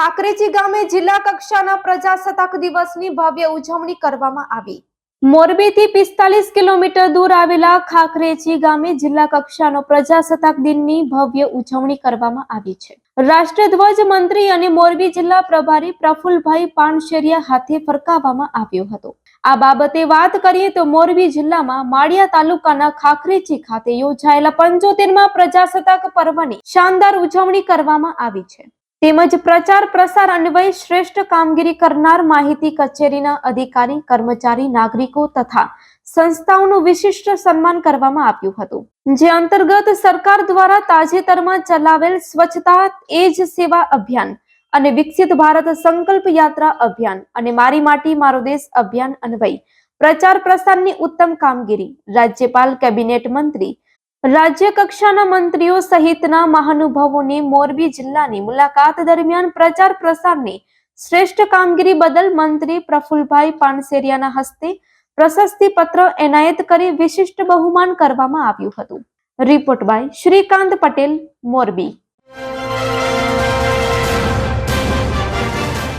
ખાકરેજી ગામે જિલ્લા કક્ષાના પ્રજાસત્તાક દિવસની ભવ્ય ઉજવણી કરવામાં આવી. મોરબીથી પિસ્તાલીસ કિલોમીટર દૂર આવેલા ખાખરેજી ગામે જિલ્લા કક્ષાનો પ્રજાસત્તાક દિનની ભવ્ય ઉજવણી કરવામાં આવી છે. રાષ્ટ્રધ્વજ મંત્રી અને મોરબી જિલ્લા પ્રભારી પ્રફુલભાઈ પાનશેરિયા હાથે ફરકાવવામાં આવ્યો હતો. આ બાબતે વાત કરીએ તો મોરબી જિલ્લામાં માળિયા તાલુકાના ખાખરેચી ખાતે યોજાયેલા પંચોતેરમાં પ્રજાસત્તાક પર્વની શાનદાર ઉજવણી કરવામાં આવી છે. તેમજ પ્રચાર, પ્રસાર અન્વયે શ્રેષ્ઠ કામગીરી કરનાર માહિતી કચેરીના અધિકારી, કર્મચારી, નાગરિકો તથા સંસ્થાઓનું વિશિષ્ટ સન્માન કરવામાં આવ્યું હતું. જે અંતર્ગત સરકાર દ્વારા તાજેતરમાં ચલાવેલ સ્વચ્છતા એ જ સેવા અભિયાન અને વિકસિત ભારત સંકલ્પ યાત્રા અભિયાન અને મારી માટી, મારો દેશ અભિયાન અન્વયે પ્રચાર પ્રસારની ઉત્તમ કામગીરી રાજ્યપાલ, કેબિનેટ મંત્રી રાજ્ય કક્ષાના મંત્રીઓ સહિતના મહાનુભાવોની મોરબી જિલ્લાની મુલાકાત દરમિયાન પ્રચાર પ્રસારની શ્રેષ્ઠ કામગીરી બદલ મંત્રી પ્રફુલભાઈ પાનસેરિયાના હસ્તે પ્રશસ્તિ પત્ર એનાયત કરી વિશિષ્ટ બહુમાન કરવામાં આવ્યું હતું. Report by Shrikant Patel, Morbi.